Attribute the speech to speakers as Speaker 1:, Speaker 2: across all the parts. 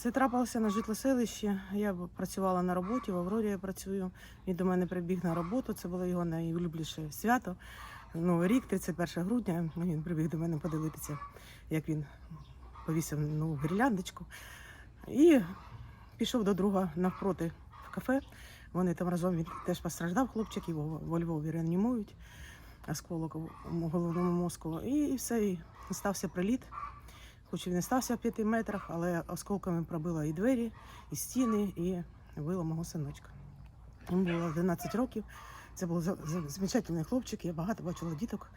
Speaker 1: Це трапилося на житлоселищі. Я працювала на роботі, в Аврорі я працюю. Він до мене прибіг на роботу. Це було його найулюбленіше свято. Новий рік, 31 грудня. Він прибіг до мене подивитися, як він повісив нову гірляндочку. І пішов до друга навпроти в кафе. Вони там разом він теж постраждав, хлопчик, його во Львові реанімують, осколок головному мозку. І все, і стався приліт. Хоч і не стався в п'яти метрах, але осколками пробило і двері, і стіни, і вбило мого синочка. Йому було 11 років. Це був за- за- замечательний хлопчик. Я багато бачила діток.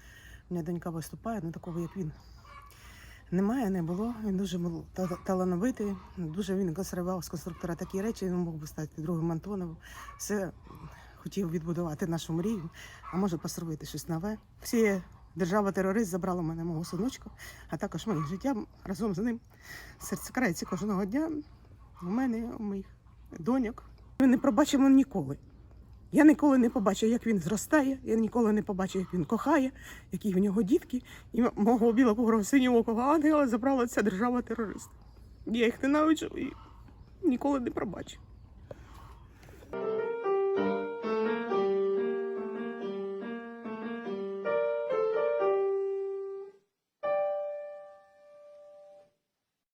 Speaker 1: У мене донька виступає, ну такого як він. Немає, не було. Він дуже талановитий, дуже він консервував з конструктора такі речі, він мог би стати другим Антоновим. Все хотів відбудувати нашу мрію, а може посробити щось нове. Всі держава-терорист забрала в мене мого синочка, а також моє життя разом з ним. Серце крається кожного дня. У мене, у моїх доньок. Ми не пробачимо ніколи. Я ніколи не побачу, як він зростає, я ніколи не побачу, як він кохає, які в нього дітки, і мого білого синього ангела забрала ця держава-терорист. Я їх ненавиджу і ніколи не пробачу.